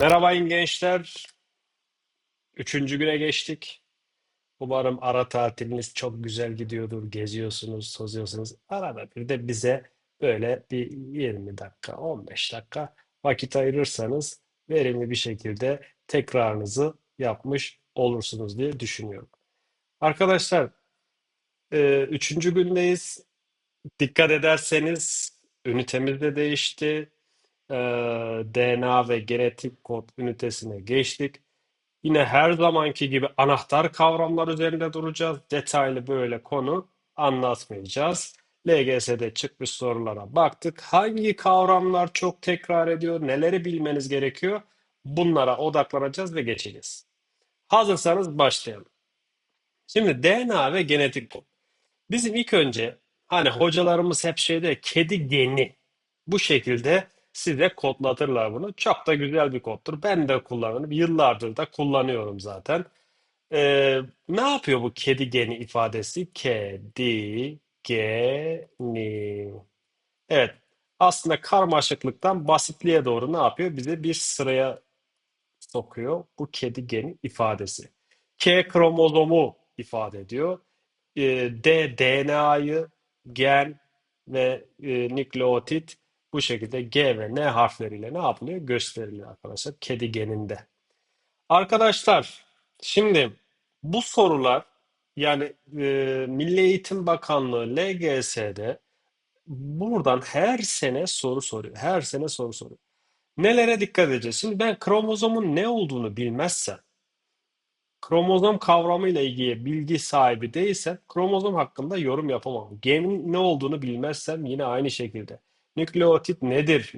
Merhaba gençler. Üçüncü güne geçtik. Umarım ara tatiliniz çok güzel gidiyordur. Geziyorsunuz, tozuyorsunuz. Arada bir de bize böyle bir 20 dakika, 15 dakika vakit ayırırsanız verimli bir şekilde tekrarınızı yapmış olursunuz diye düşünüyorum. Arkadaşlar, e, üçüncü gündeyiz. Dikkat ederseniz ünitemiz de değişti. E, DNA ve genetik kod ünitesine geçtik. Yine her zamanki gibi anahtar kavramlar üzerinde duracağız. Detaylı böyle konu anlatmayacağız. LGS'de çıkmış sorulara baktık. Hangi kavramlar çok tekrar ediyor? Neleri bilmeniz gerekiyor? Bunlara odaklanacağız ve geçeceğiz. Hazırsanız başlayalım. Şimdi DNA ve genetik kod. Bizim ilk önce hani hocalarımız hep şeyde kedi geni bu şekilde size kodlatırlar bunu. Çok da güzel bir koddur. Ben de kullanırım. Yıllardır da kullanıyorum zaten. Ee, ne yapıyor bu kedi geni ifadesi? Kedi geni. Evet. Aslında karmaşıklıktan basitliğe doğru ne yapıyor? Bize bir sıraya sokuyor bu kedi geni ifadesi. K kromozomu ifade ediyor. Ee, D DNA'yı, gen ve e, nükleotit bu şekilde G ve N harfleriyle ne yapılıyor? Gösteriliyor arkadaşlar kedi geninde. Arkadaşlar, şimdi bu sorular yani e, Milli Eğitim Bakanlığı LGS'de buradan her sene soru soruyor. Her sene soru soruyor. Nelere dikkat edeceğiz? Şimdi ben kromozomun ne olduğunu bilmezsem, kromozom kavramıyla ilgili bilgi sahibi değilsem kromozom hakkında yorum yapamam. Genin ne olduğunu bilmezsem yine aynı şekilde. Nükleotit nedir?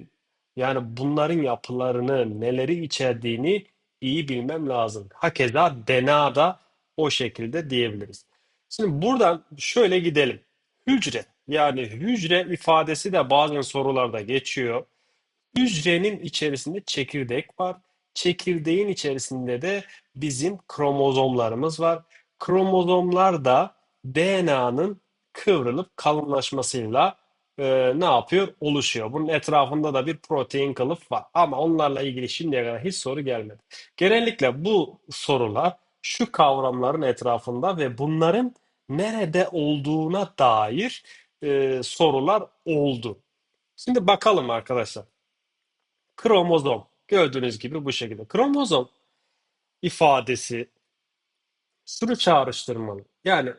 Yani bunların yapılarını, neleri içerdiğini iyi bilmem lazım. Hakeza DNA da o şekilde diyebiliriz. Şimdi buradan şöyle gidelim. Hücre yani hücre ifadesi de bazen sorularda geçiyor. Hücrenin içerisinde çekirdek var. Çekirdeğin içerisinde de bizim kromozomlarımız var. Kromozomlar da DNA'nın kıvrılıp kalınlaşmasıyla e, ne yapıyor? Oluşuyor. Bunun etrafında da bir protein kılıf var. Ama onlarla ilgili şimdiye kadar hiç soru gelmedi. Genellikle bu sorular şu kavramların etrafında ve bunların nerede olduğuna dair e, sorular oldu. Şimdi bakalım arkadaşlar. Kromozom. Gördüğünüz gibi bu şekilde. Kromozom ifadesi şunu çağrıştırmalı. Yani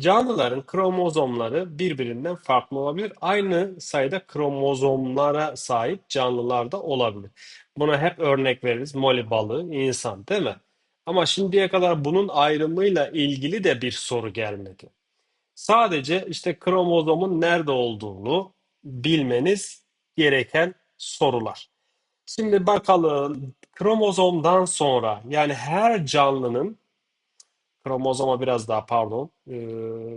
canlıların kromozomları birbirinden farklı olabilir. Aynı sayıda kromozomlara sahip canlılar da olabilir. Buna hep örnek veririz. Moli balığı, insan değil mi? Ama şimdiye kadar bunun ayrımıyla ilgili de bir soru gelmedi. Sadece işte kromozomun nerede olduğunu bilmeniz gereken sorular. Şimdi bakalım kromozomdan sonra yani her canlının kromozoma biraz daha pardon e,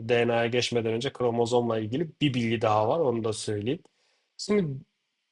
DNA'ya geçmeden önce kromozomla ilgili bir bilgi daha var onu da söyleyeyim. Şimdi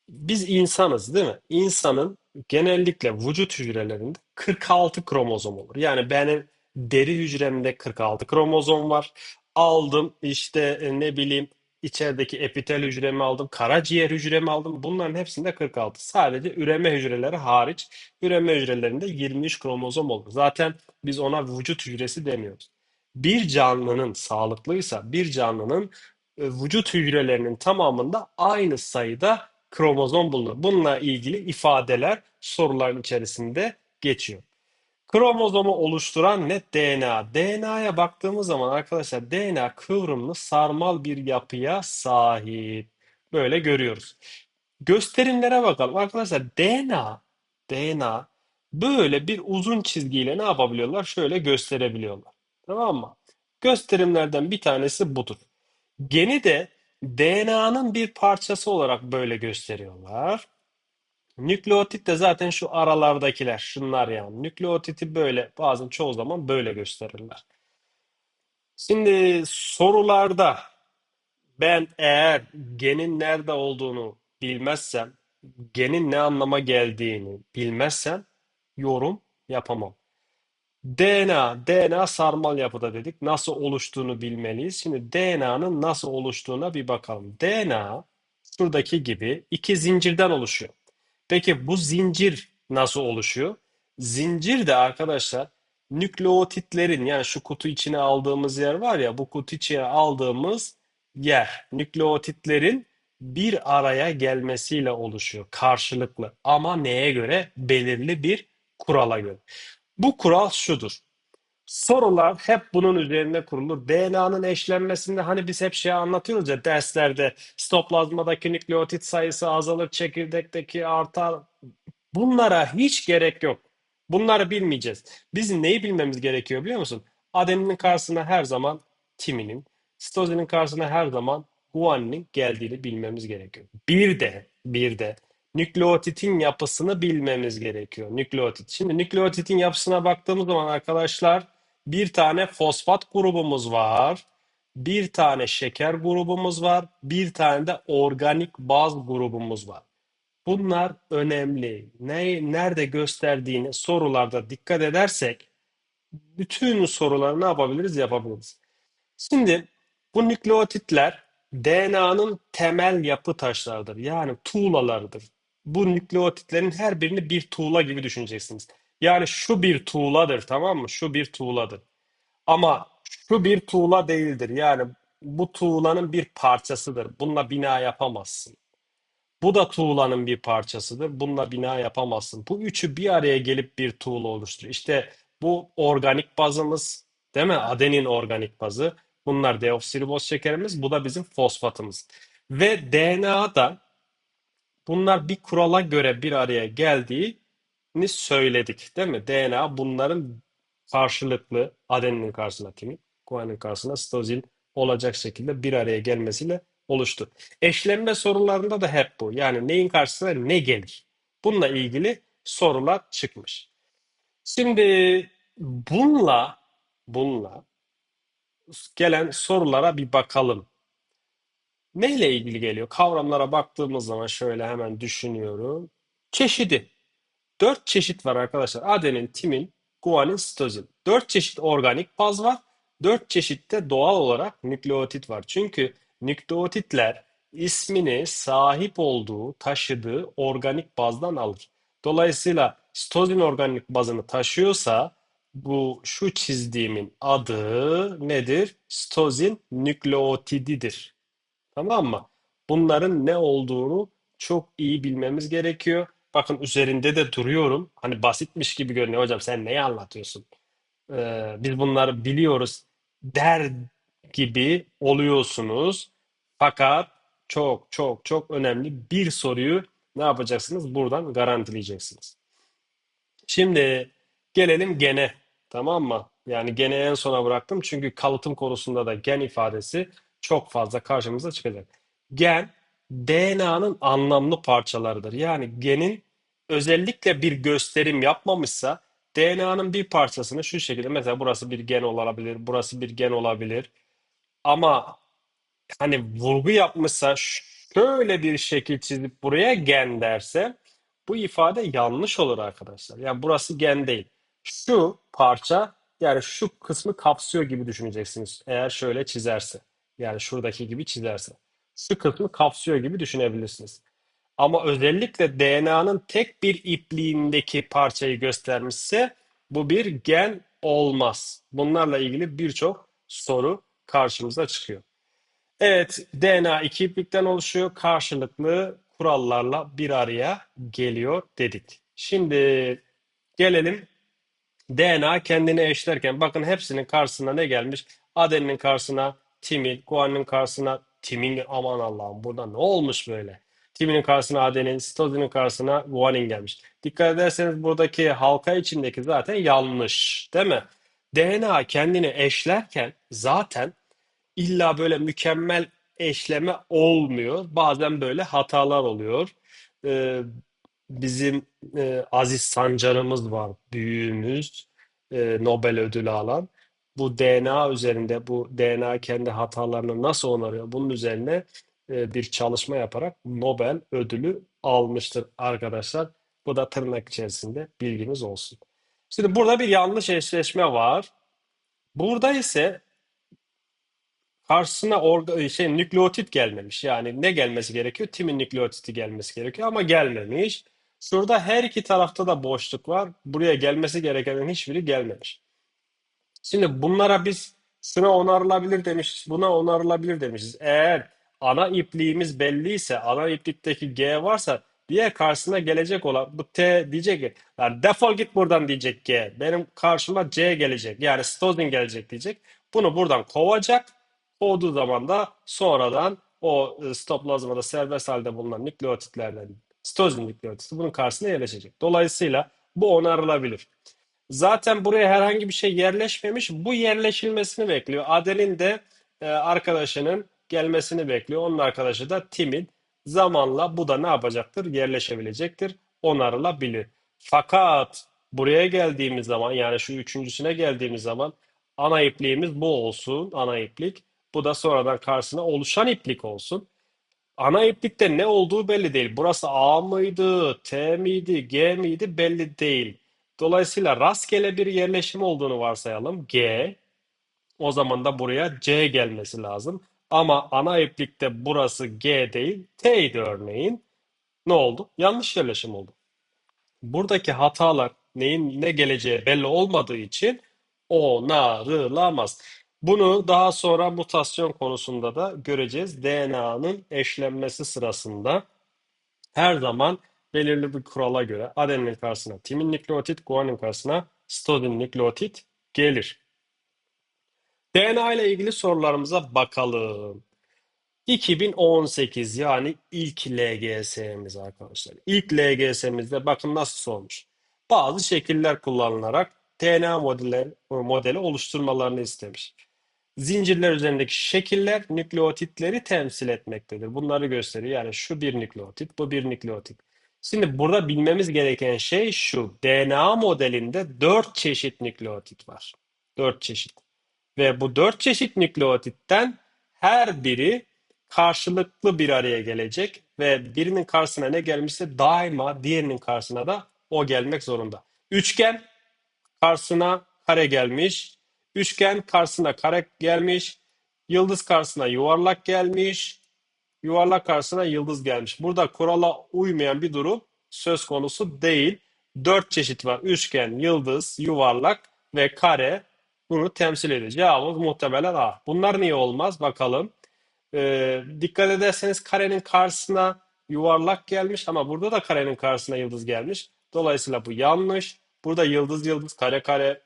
biz insanız değil mi? İnsanın genellikle vücut hücrelerinde 46 kromozom olur. Yani benim deri hücremde 46 kromozom var. Aldım işte e, ne bileyim içerideki epitel hücremi aldım, karaciğer hücremi aldım. Bunların hepsinde 46. Sadece üreme hücreleri hariç üreme hücrelerinde 23 kromozom olur. Zaten biz ona vücut hücresi demiyoruz. Bir canlının sağlıklıysa bir canlının e, vücut hücrelerinin tamamında aynı sayıda kromozom bulunur. Bununla ilgili ifadeler soruların içerisinde geçiyor. Kromozomu oluşturan ne? DNA. DNA'ya baktığımız zaman arkadaşlar DNA kıvrımlı sarmal bir yapıya sahip. Böyle görüyoruz. Gösterimlere bakalım. Arkadaşlar DNA DNA böyle bir uzun çizgiyle ne yapabiliyorlar? Şöyle gösterebiliyorlar. Tamam mı? Gösterimlerden bir tanesi budur. Geni de DNA'nın bir parçası olarak böyle gösteriyorlar. Nükleotit de zaten şu aralardakiler, şunlar yani. Nükleotiti böyle bazen çoğu zaman böyle gösterirler. Şimdi sorularda ben eğer genin nerede olduğunu bilmezsem, genin ne anlama geldiğini bilmezsem yorum yapamam. DNA, DNA sarmal yapıda dedik. Nasıl oluştuğunu bilmeliyiz. Şimdi DNA'nın nasıl oluştuğuna bir bakalım. DNA şuradaki gibi iki zincirden oluşuyor. Peki bu zincir nasıl oluşuyor? Zincir de arkadaşlar nükleotitlerin yani şu kutu içine aldığımız yer var ya bu kutu içine aldığımız yer nükleotitlerin bir araya gelmesiyle oluşuyor karşılıklı ama neye göre? Belirli bir kurala göre. Bu kural şudur. Sorular hep bunun üzerine kurulur. DNA'nın eşlenmesinde hani biz hep şey anlatıyoruz ya derslerde sitoplazmadaki nükleotit sayısı azalır, çekirdekteki artar. Bunlara hiç gerek yok. Bunları bilmeyeceğiz. Bizim neyi bilmemiz gerekiyor biliyor musun? Adeninin karşısına her zaman timinin, sitozinin karşısına her zaman guaninin geldiğini bilmemiz gerekiyor. Bir de, bir de nükleotitin yapısını bilmemiz gerekiyor. Nükleotit. Şimdi nükleotitin yapısına baktığımız zaman arkadaşlar bir tane fosfat grubumuz var. Bir tane şeker grubumuz var. Bir tane de organik baz grubumuz var. Bunlar önemli. Ne, nerede gösterdiğini sorularda dikkat edersek bütün soruları ne yapabiliriz? Yapabiliriz. Şimdi bu nükleotitler DNA'nın temel yapı taşlarıdır. Yani tuğlalarıdır. Bu nükleotitlerin her birini bir tuğla gibi düşüneceksiniz. Yani şu bir tuğladır tamam mı? Şu bir tuğladır. Ama şu bir tuğla değildir. Yani bu tuğlanın bir parçasıdır. Bununla bina yapamazsın. Bu da tuğlanın bir parçasıdır. Bununla bina yapamazsın. Bu üçü bir araya gelip bir tuğla oluşturuyor. İşte bu organik bazımız, değil mi? Adenin organik bazı. Bunlar deoksiriboz şekerimiz. Bu da bizim fosfatımız. Ve DNA'da bunlar bir kurala göre bir araya geldiğini söyledik, değil mi? DNA bunların karşılıklı adeninin karşısına timin, guanin karşısına sitozin olacak şekilde bir araya gelmesiyle oluştu. Eşlenme sorularında da hep bu. Yani neyin karşısına ne gelir? Bununla ilgili sorular çıkmış. Şimdi bununla bununla gelen sorulara bir bakalım. Neyle ilgili geliyor? Kavramlara baktığımız zaman şöyle hemen düşünüyorum. Çeşidi. Dört çeşit var arkadaşlar. Adenin, timin, guanin, sitozin. Dört çeşit organik baz var. Dört çeşit de doğal olarak nükleotit var. Çünkü nükleotitler ismini sahip olduğu, taşıdığı organik bazdan alır. Dolayısıyla sitozin organik bazını taşıyorsa bu şu çizdiğimin adı nedir? Sitozin nükleotididir. Tamam mı? Bunların ne olduğunu çok iyi bilmemiz gerekiyor. Bakın üzerinde de duruyorum. Hani basitmiş gibi görünüyor. Hocam sen neyi anlatıyorsun? Ee, biz bunları biliyoruz der gibi oluyorsunuz. Fakat çok çok çok önemli bir soruyu ne yapacaksınız? Buradan garantileyeceksiniz. Şimdi gelelim gene. Tamam mı? Yani gene en sona bıraktım. Çünkü kalıtım konusunda da gen ifadesi çok fazla karşımıza çıkacak. Gen DNA'nın anlamlı parçalarıdır. Yani genin özellikle bir gösterim yapmamışsa DNA'nın bir parçasını şu şekilde mesela burası bir gen olabilir, burası bir gen olabilir. Ama hani vurgu yapmışsa şöyle bir şekil çizip buraya gen derse bu ifade yanlış olur arkadaşlar. Yani burası gen değil. Şu parça yani şu kısmı kapsıyor gibi düşüneceksiniz. Eğer şöyle çizerse. Yani şuradaki gibi çizerse. Şu kısmı kapsıyor gibi düşünebilirsiniz. Ama özellikle DNA'nın tek bir ipliğindeki parçayı göstermişse bu bir gen olmaz. Bunlarla ilgili birçok soru karşımıza çıkıyor. Evet, DNA iki iplikten oluşuyor. Karşılıklı kurallarla bir araya geliyor dedik. Şimdi gelelim DNA kendini eşlerken bakın hepsinin karşısına ne gelmiş? Adeninin karşısına timin, guaninin karşısına timin aman Allah'ım burada ne olmuş böyle? Timinin karşısına adenin, sitozinin karşısına guanin gelmiş. Dikkat ederseniz buradaki halka içindeki zaten yanlış, değil mi? DNA kendini eşlerken zaten illa böyle mükemmel eşleme olmuyor. Bazen böyle hatalar oluyor. Ee, bizim e, Aziz Sancar'ımız var, büyüğümüz, e, Nobel ödülü alan. Bu DNA üzerinde, bu DNA kendi hatalarını nasıl onarıyor? Bunun üzerine e, bir çalışma yaparak Nobel ödülü almıştır arkadaşlar. Bu da tırnak içerisinde bilginiz olsun. Şimdi burada bir yanlış eşleşme var. Burada ise Karşısına orga, şey nükleotit gelmemiş. Yani ne gelmesi gerekiyor? Timin nükleotiti gelmesi gerekiyor ama gelmemiş. Şurada her iki tarafta da boşluk var. Buraya gelmesi gerekenin hiçbiri gelmemiş. Şimdi bunlara biz şuna onarılabilir demişiz, buna onarılabilir demişiz. Eğer ana ipliğimiz belliyse, ana iplikteki G varsa diğer karşısına gelecek olan bu T diyecek ki "Lan defol git buradan diyecek G. Benim karşıma C gelecek. Yani Stozin gelecek diyecek. Bunu buradan kovacak. Kovduğu zaman da sonradan o e, stoplazmada serbest halde bulunan nükleotitlerden Stozin nükleotidi bunun karşısına yerleşecek. Dolayısıyla bu onarılabilir. Zaten buraya herhangi bir şey yerleşmemiş. Bu yerleşilmesini bekliyor. Adel'in de e, arkadaşının gelmesini bekliyor. Onun arkadaşı da Tim'in. Zamanla bu da ne yapacaktır? Yerleşebilecektir. Onarılabilir. Fakat buraya geldiğimiz zaman yani şu üçüncüsüne geldiğimiz zaman ana ipliğimiz bu olsun. Ana iplik. Bu da sonradan karşısına oluşan iplik olsun. Ana iplikte ne olduğu belli değil. Burası A mıydı, T miydi, G miydi belli değil. Dolayısıyla rastgele bir yerleşim olduğunu varsayalım. G. O zaman da buraya C gelmesi lazım. Ama ana iplikte burası G değil, T'ydi örneğin. Ne oldu? Yanlış yerleşim oldu. Buradaki hatalar neyin ne geleceği belli olmadığı için onarılamaz. Bunu daha sonra mutasyon konusunda da göreceğiz. DNA'nın eşlenmesi sırasında her zaman belirli bir kurala göre adenin karşısına timin nükleotit, guanin karşısına stozin nükleotit gelir. DNA ile ilgili sorularımıza bakalım. 2018 yani ilk LGS'miz arkadaşlar. İlk LGS'mizde bakın nasıl sormuş. Bazı şekiller kullanılarak DNA modeli, modeli oluşturmalarını istemiş. Zincirler üzerindeki şekiller nükleotitleri temsil etmektedir. Bunları gösteriyor. Yani şu bir nükleotit, bu bir nükleotit. Şimdi burada bilmemiz gereken şey şu. DNA modelinde dört çeşit nükleotit var. Dört çeşit. Ve bu dört çeşit nükleotitten her biri karşılıklı bir araya gelecek ve birinin karşısına ne gelmişse daima diğerinin karşısına da o gelmek zorunda. Üçgen karşısına kare gelmiş. Üçgen karşısına kare gelmiş. Yıldız karşısına yuvarlak gelmiş. Yuvarlak karşısına yıldız gelmiş. Burada kurala uymayan bir durum söz konusu değil. Dört çeşit var. Üçgen, yıldız, yuvarlak ve kare bunu temsil ediyor. Cevabımız muhtemelen A. Bunlar niye olmaz? Bakalım. Ee, dikkat ederseniz karenin karşısına yuvarlak gelmiş ama burada da karenin karşısına yıldız gelmiş. Dolayısıyla bu yanlış. Burada yıldız yıldız kare kare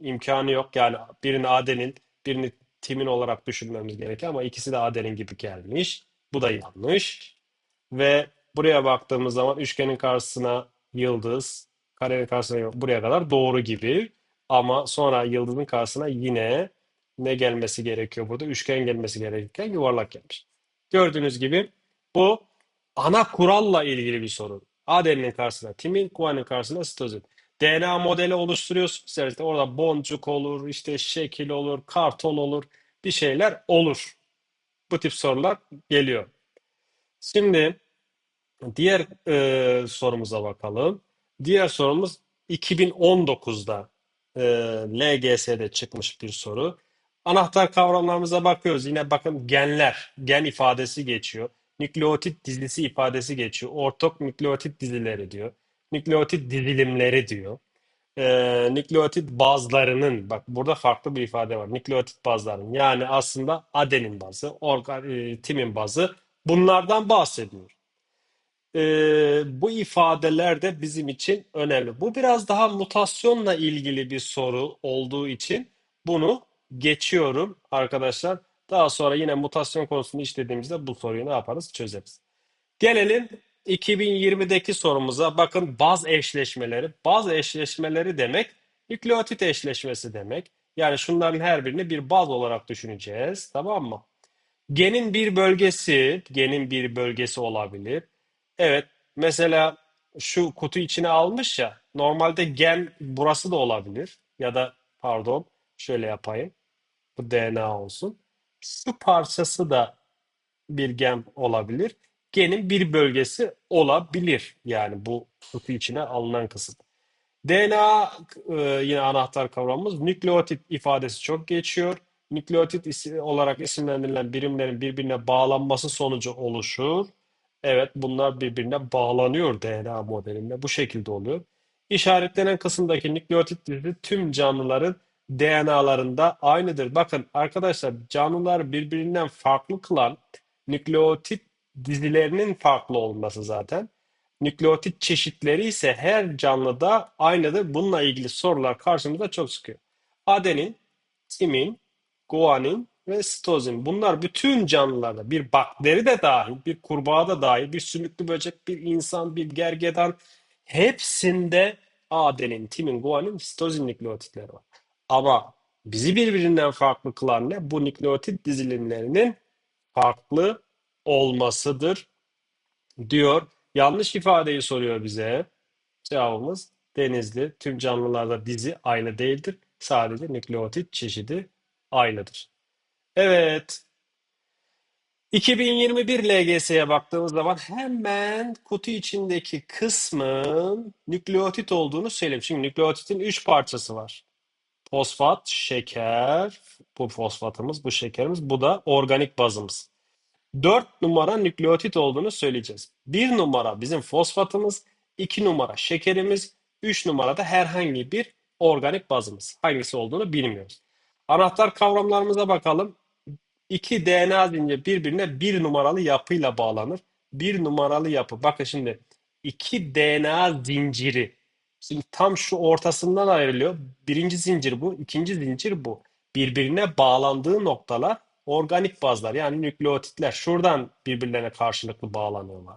imkanı yok. Yani birini Aden'in birini Tim'in olarak düşünmemiz gerekiyor ama ikisi de Aden'in gibi gelmiş. Bu da yanlış. Ve buraya baktığımız zaman üçgenin karşısına yıldız, karenin karşısına. Buraya kadar doğru gibi. Ama sonra yıldızın karşısına yine ne gelmesi gerekiyor burada? Üçgen gelmesi gerekirken yuvarlak gelmiş. Gördüğünüz gibi bu ana kuralla ilgili bir sorun. Aden'in karşısına timin, guanin karşısına sitozin. DNA modeli oluşturuyorsunuz. İşte orada boncuk olur, işte şekil olur, karton olur, bir şeyler olur. Bu tip sorular geliyor. Şimdi diğer e, sorumuza bakalım. Diğer sorumuz 2019'da e, LGS'de çıkmış bir soru. Anahtar kavramlarımıza bakıyoruz. Yine bakın genler, gen ifadesi geçiyor. Nükleotit dizisi ifadesi geçiyor. Ortak nükleotit dizileri diyor. Nükleotit dizilimleri diyor. Ee, nükleotit bazlarının, bak burada farklı bir ifade var. Nükleotit bazlarının yani aslında adenin bazı, organ, e, timin bazı bunlardan bahsediyor. Ee, bu ifadeler de bizim için önemli. Bu biraz daha mutasyonla ilgili bir soru olduğu için bunu geçiyorum arkadaşlar. Daha sonra yine mutasyon konusunu işlediğimizde bu soruyu ne yaparız? Çözeriz. Gelelim 2020'deki sorumuza. Bakın baz eşleşmeleri. Baz eşleşmeleri demek nükleotit eşleşmesi demek. Yani şunların her birini bir baz olarak düşüneceğiz. Tamam mı? Genin bir bölgesi, genin bir bölgesi olabilir. Evet, mesela şu kutu içine almış ya, normalde gen burası da olabilir. Ya da pardon, şöyle yapayım. Bu DNA olsun. Şu parçası da bir gen olabilir. Genin bir bölgesi olabilir. Yani bu kutu içine alınan kısım. DNA e, yine anahtar kavramımız. Nükleotit ifadesi çok geçiyor. Nükleotit isi- olarak isimlendirilen birimlerin birbirine bağlanması sonucu oluşur. Evet, bunlar birbirine bağlanıyor DNA modelinde. Bu şekilde oluyor. İşaretlenen kısımdaki nükleotit dizili tüm canlıların DNA'larında aynıdır. Bakın arkadaşlar canlılar birbirinden farklı kılan nükleotit dizilerinin farklı olması zaten. Nükleotit çeşitleri ise her canlıda aynıdır. Bununla ilgili sorular karşımıza çok çıkıyor. Adenin, timin, guanin ve sitozin. Bunlar bütün canlılarda bir bakteri de dahil, bir kurbağa da dahil, bir sümüklü böcek, bir insan, bir gergedan hepsinde adenin, timin, guanin, sitozin nükleotitleri var. Ama bizi birbirinden farklı kılan ne? Bu nükleotit dizilimlerinin farklı olmasıdır diyor. Yanlış ifadeyi soruyor bize. Cevabımız denizli. Tüm canlılarda dizi aynı değildir. Sadece nükleotit çeşidi aynıdır. Evet. 2021 LGS'ye baktığımız zaman hemen kutu içindeki kısmın nükleotit olduğunu söyleyeyim. Şimdi nükleotitin 3 parçası var. Fosfat, şeker, bu fosfatımız, bu şekerimiz, bu da organik bazımız. 4 numara nükleotit olduğunu söyleyeceğiz. 1 numara bizim fosfatımız, 2 numara şekerimiz, 3 numarada herhangi bir organik bazımız. Hangisi olduğunu bilmiyoruz. Anahtar kavramlarımıza bakalım. İki DNA zinciri birbirine bir numaralı yapıyla bağlanır. Bir numaralı yapı. Bakın şimdi iki DNA zinciri. Şimdi tam şu ortasından ayrılıyor. Birinci zincir bu, ikinci zincir bu. Birbirine bağlandığı noktalar organik bazlar yani nükleotitler. Şuradan birbirlerine karşılıklı bağlanıyorlar.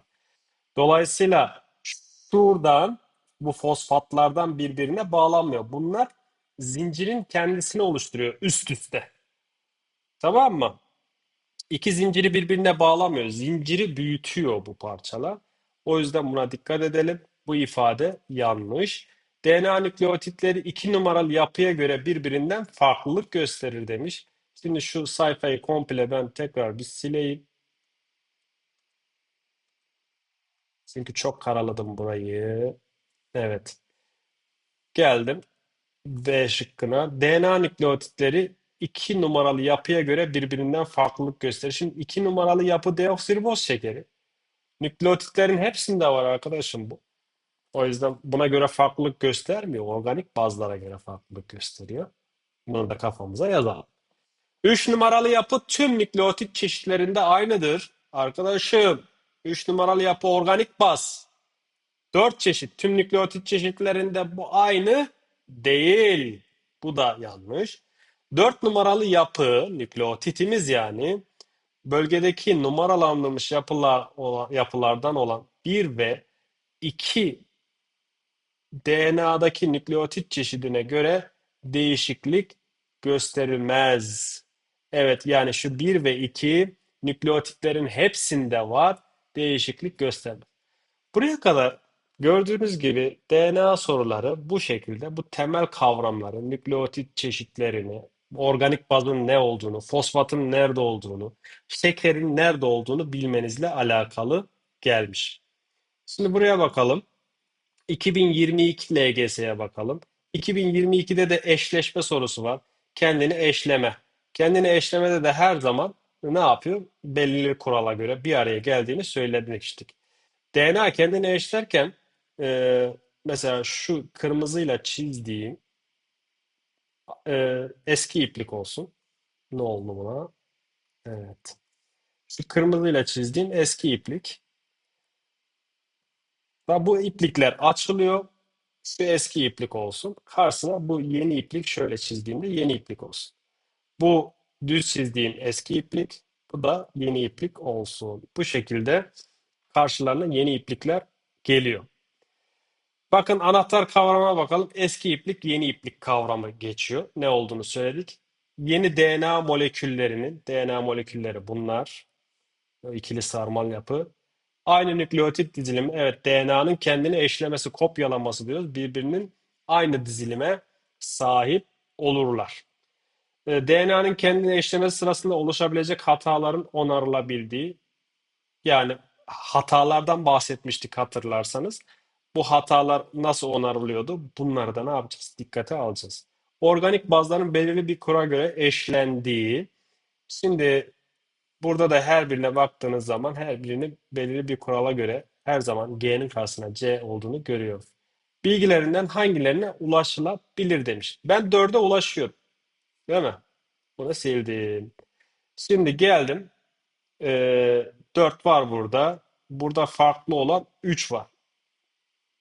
Dolayısıyla şuradan bu fosfatlardan birbirine bağlanmıyor. Bunlar zincirin kendisini oluşturuyor üst üste. Tamam mı? İki zinciri birbirine bağlamıyor. Zinciri büyütüyor bu parçalar. O yüzden buna dikkat edelim. Bu ifade yanlış. DNA nükleotitleri iki numaralı yapıya göre birbirinden farklılık gösterir demiş. Şimdi şu sayfayı komple ben tekrar bir sileyim. Çünkü çok karaladım burayı. Evet. Geldim. B şıkkına. DNA nükleotitleri iki numaralı yapıya göre birbirinden farklılık gösterir. Şimdi iki numaralı yapı deoksiriboz şekeri. Nükleotitlerin hepsinde var arkadaşım bu. O yüzden buna göre farklılık göstermiyor. Organik bazlara göre farklılık gösteriyor. Bunu da kafamıza yazalım. 3 numaralı yapı tüm nükleotit çeşitlerinde aynıdır. Arkadaşım 3 numaralı yapı organik baz. 4 çeşit tüm nükleotit çeşitlerinde bu aynı değil. Bu da yanlış. 4 numaralı yapı nükleotitimiz yani bölgedeki numaralandırılmış yapılar, yapılardan olan 1 ve 2 DNA'daki nükleotit çeşidine göre değişiklik gösterilmez. Evet yani şu 1 ve 2 nükleotitlerin hepsinde var. Değişiklik göstermez. Buraya kadar gördüğünüz gibi DNA soruları bu şekilde bu temel kavramları, nükleotit çeşitlerini, organik bazın ne olduğunu, fosfatın nerede olduğunu, şekerin nerede olduğunu bilmenizle alakalı gelmiş. Şimdi buraya bakalım. 2022 LGS'ye bakalım. 2022'de de eşleşme sorusu var. Kendini eşleme. Kendini eşlemede de her zaman ne yapıyor? Belirli kurala göre bir araya geldiğini söylemiştik. DNA kendini eşlerken e, mesela şu kırmızıyla çizdiğim e, eski iplik olsun. Ne oldu buna? Evet. Şu kırmızıyla çizdiğim eski iplik. Ve bu iplikler açılıyor. Şu eski iplik olsun. Karşısına bu yeni iplik şöyle çizdiğimde yeni iplik olsun. Bu düz çizdiğim eski iplik. Bu da yeni iplik olsun. Bu şekilde karşılarına yeni iplikler geliyor. Bakın anahtar kavramına bakalım. Eski iplik, yeni iplik kavramı geçiyor. Ne olduğunu söyledik. Yeni DNA moleküllerinin, DNA molekülleri bunlar. ikili sarmal yapı. Aynı nükleotit dizilimi, evet DNA'nın kendini eşlemesi, kopyalaması diyoruz. Birbirinin aynı dizilime sahip olurlar. DNA'nın kendini eşlemesi sırasında oluşabilecek hataların onarılabildiği, yani hatalardan bahsetmiştik hatırlarsanız. Bu hatalar nasıl onarılıyordu? Bunları da ne yapacağız? Dikkate alacağız. Organik bazların belirli bir kura göre eşlendiği. Şimdi Burada da her birine baktığınız zaman her birini belirli bir kurala göre her zaman G'nin karşısına C olduğunu görüyorum. Bilgilerinden hangilerine ulaşılabilir demiş. Ben 4'e ulaşıyorum. Değil mi? Bunu sildim. Şimdi geldim. Ee, 4 var burada. Burada farklı olan 3 var.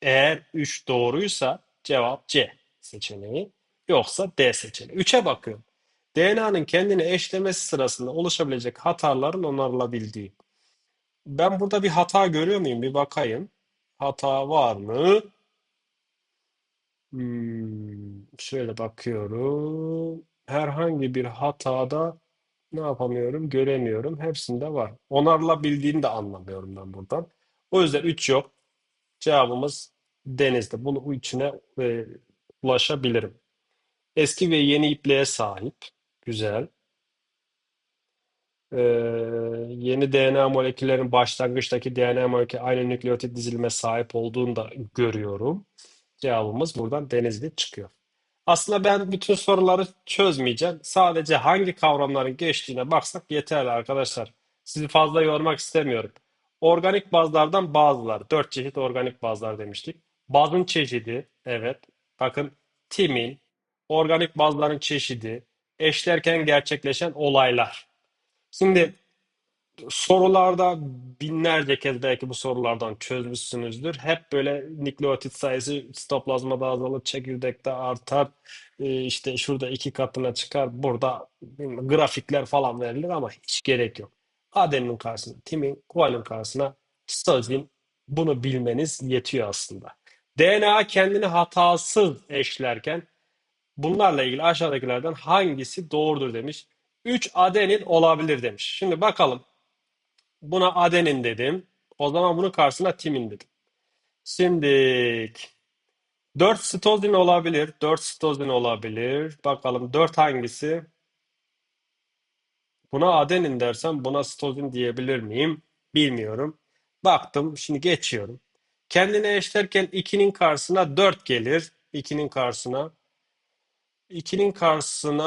Eğer 3 doğruysa cevap C seçeneği. Yoksa D seçeneği. 3'e bakıyorum. DNA'nın kendini eşlemesi sırasında oluşabilecek hataların onarılabildiği. Ben burada bir hata görüyor muyum? Bir bakayım. Hata var mı? Hmm, şöyle bakıyorum. Herhangi bir hatada ne yapamıyorum? Göremiyorum. Hepsinde var. Onarılabildiğini de anlamıyorum ben buradan. O yüzden 3 yok. Cevabımız denizde. Bunu içine e, ulaşabilirim. Eski ve yeni ipliğe sahip. Güzel. Ee, yeni DNA moleküllerin başlangıçtaki DNA molekülü aynı nükleotit dizilime sahip olduğunu da görüyorum. Cevabımız buradan denizli çıkıyor. Aslında ben bütün soruları çözmeyeceğim. Sadece hangi kavramların geçtiğine baksak yeterli arkadaşlar. Sizi fazla yormak istemiyorum. Organik bazlardan bazılar. Dört çeşit organik bazlar demiştik. Bazın çeşidi, evet. Bakın timin, organik bazların çeşidi, eşlerken gerçekleşen olaylar. Şimdi sorularda binlerce kez belki bu sorulardan çözmüşsünüzdür. Hep böyle nükleotit sayısı sitoplazmada azalır, çekirdekte artar. Ee, işte şurada iki katına çıkar. Burada grafikler falan verilir ama hiç gerek yok. Adenin karşısına, timin, guanin karşısına sitozin bunu bilmeniz yetiyor aslında. DNA kendini hatasız eşlerken bunlarla ilgili aşağıdakilerden hangisi doğrudur demiş. 3 adenin olabilir demiş. Şimdi bakalım. Buna adenin dedim. O zaman bunun karşısına timin dedim. Şimdi 4 sitozin olabilir. 4 sitozin olabilir. Bakalım 4 hangisi? Buna adenin dersem buna sitozin diyebilir miyim? Bilmiyorum. Baktım. Şimdi geçiyorum. Kendine eşlerken 2'nin karşısına 4 gelir. 2'nin karşısına. 2'nin karşısına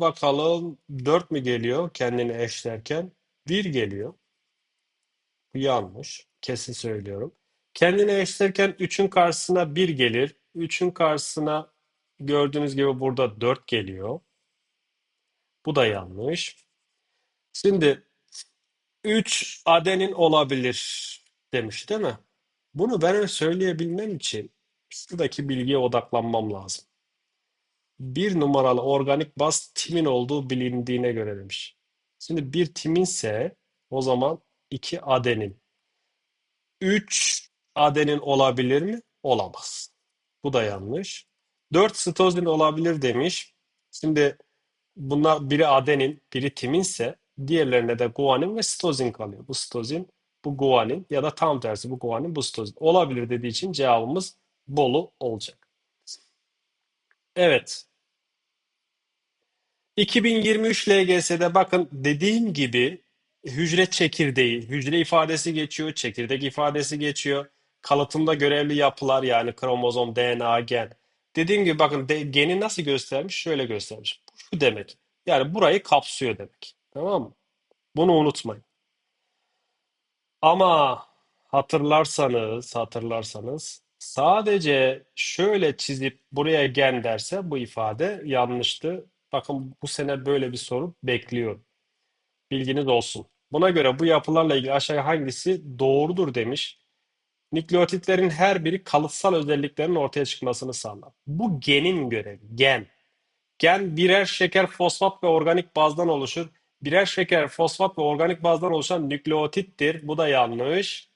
bakalım 4 mü geliyor kendini eşlerken? 1 geliyor. Yanlış. Kesin söylüyorum. Kendine eşlerken 3'ün karşısına bir gelir. 3'ün karşısına gördüğünüz gibi burada 4 geliyor. Bu da yanlış. Şimdi 3 adenin olabilir demiş değil mi? Bunu ben söyleyebilmem için şuradaki bilgiye odaklanmam lazım. Bir numaralı organik baz timin olduğu bilindiğine göre demiş. Şimdi bir timinse o zaman 2 adenin. 3 adenin olabilir mi? Olamaz. Bu da yanlış. 4 sitozin olabilir demiş. Şimdi bunlar biri adenin, biri timinse diğerlerine de guanin ve sitozin kalıyor. Bu sitozin, bu guanin ya da tam tersi bu guanin, bu sitozin. Olabilir dediği için cevabımız Bolu olacak. Evet. 2023 LGS'de bakın dediğim gibi hücre çekirdeği, hücre ifadesi geçiyor, çekirdek ifadesi geçiyor. Kalıtımda görevli yapılar yani kromozom, DNA, gen. Dediğim gibi bakın de, geni nasıl göstermiş? Şöyle göstermiş. Bu şu demek. Yani burayı kapsıyor demek. Tamam mı? Bunu unutmayın. Ama hatırlarsanız, hatırlarsanız sadece şöyle çizip buraya gen derse bu ifade yanlıştı. Bakın bu sene böyle bir soru bekliyorum. Bilginiz olsun. Buna göre bu yapılarla ilgili aşağıya hangisi doğrudur demiş. Nükleotitlerin her biri kalıtsal özelliklerin ortaya çıkmasını sağlar. Bu genin görevi. Gen. Gen birer şeker fosfat ve organik bazdan oluşur. Birer şeker fosfat ve organik bazdan oluşan nükleotittir. Bu da yanlış.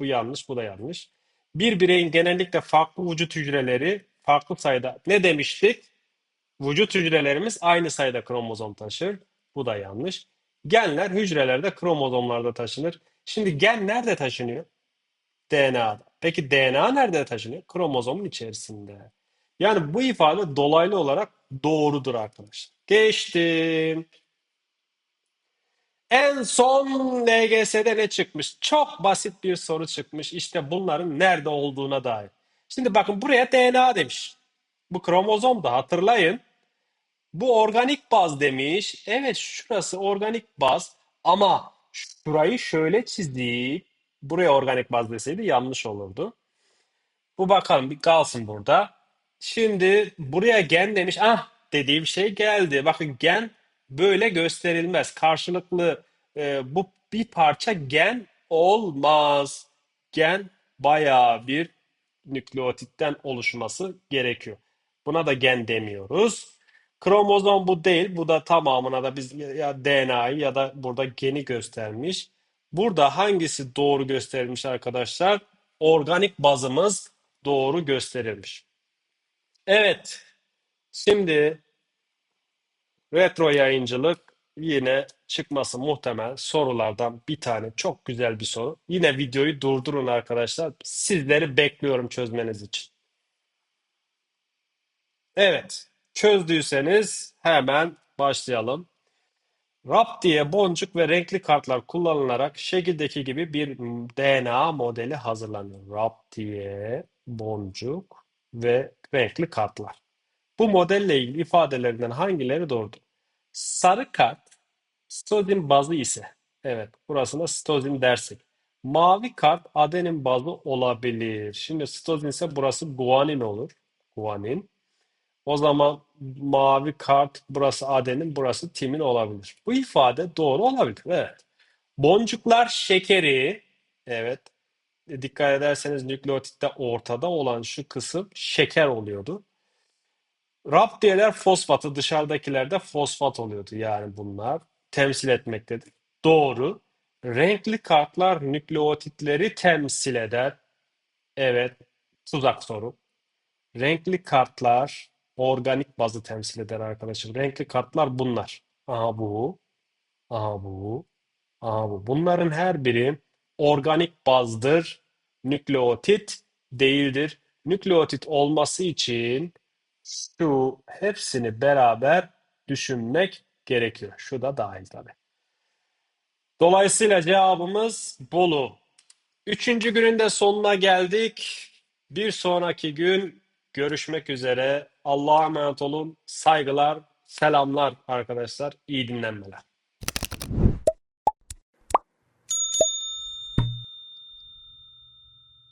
Bu yanlış, bu da yanlış. Bir bireyin genellikle farklı vücut hücreleri farklı sayıda. Ne demiştik? Vücut hücrelerimiz aynı sayıda kromozom taşır. Bu da yanlış. Genler hücrelerde kromozomlarda taşınır. Şimdi gen nerede taşınıyor? DNA'da. Peki DNA nerede taşınıyor? Kromozomun içerisinde. Yani bu ifade dolaylı olarak doğrudur arkadaşlar. Geçtim. En son LGS'de ne çıkmış? Çok basit bir soru çıkmış. İşte bunların nerede olduğuna dair. Şimdi bakın buraya DNA demiş. Bu kromozom da hatırlayın. Bu organik baz demiş. Evet şurası organik baz. Ama şurayı şöyle çizdik. Buraya organik baz deseydi yanlış olurdu. Bu bakalım bir kalsın burada. Şimdi buraya gen demiş. Ah dediğim şey geldi. Bakın gen böyle gösterilmez. Karşılıklı e, bu bir parça gen olmaz. Gen bayağı bir nükleotitten oluşması gerekiyor. Buna da gen demiyoruz. Kromozom bu değil. Bu da tamamına da biz ya DNA'yı ya da burada geni göstermiş. Burada hangisi doğru gösterilmiş arkadaşlar? Organik bazımız doğru gösterilmiş. Evet, şimdi retro yayıncılık yine çıkması muhtemel sorulardan bir tane çok güzel bir soru. Yine videoyu durdurun arkadaşlar. Sizleri bekliyorum çözmeniz için. Evet, çözdüyseniz hemen başlayalım. RAP diye boncuk ve renkli kartlar kullanılarak şekildeki gibi bir DNA modeli hazırlanıyor. RAP diye boncuk ve renkli kartlar. Bu modelle ilgili ifadelerinden hangileri doğrudur? Sarı kart sitozin bazı ise, evet burasına sitozin dersek. Mavi kart adenin bazı olabilir. Şimdi sitozin ise burası guanin olur. Guanin. O zaman mavi kart burası adenin, burası timin olabilir. Bu ifade doğru olabilir. Evet. Boncuklar şekeri, evet. Dikkat ederseniz nükleotitte ortada olan şu kısım şeker oluyordu. Raptiyeler fosfatı dışarıdakilerde fosfat oluyordu. Yani bunlar temsil etmektedir. Doğru. Renkli kartlar nükleotitleri temsil eder. Evet. Tuzak soru. Renkli kartlar organik bazı temsil eder arkadaşım. Renkli kartlar bunlar. Aha bu. Aha bu. Aha bu. Bunların her biri organik bazdır. Nükleotit değildir. Nükleotit olması için şu hepsini beraber düşünmek gerekiyor. Şu da dahil tabii. Dolayısıyla cevabımız Bolu. Üçüncü günün de sonuna geldik. Bir sonraki gün görüşmek üzere. Allah'a emanet olun. Saygılar, selamlar arkadaşlar. İyi dinlenmeler.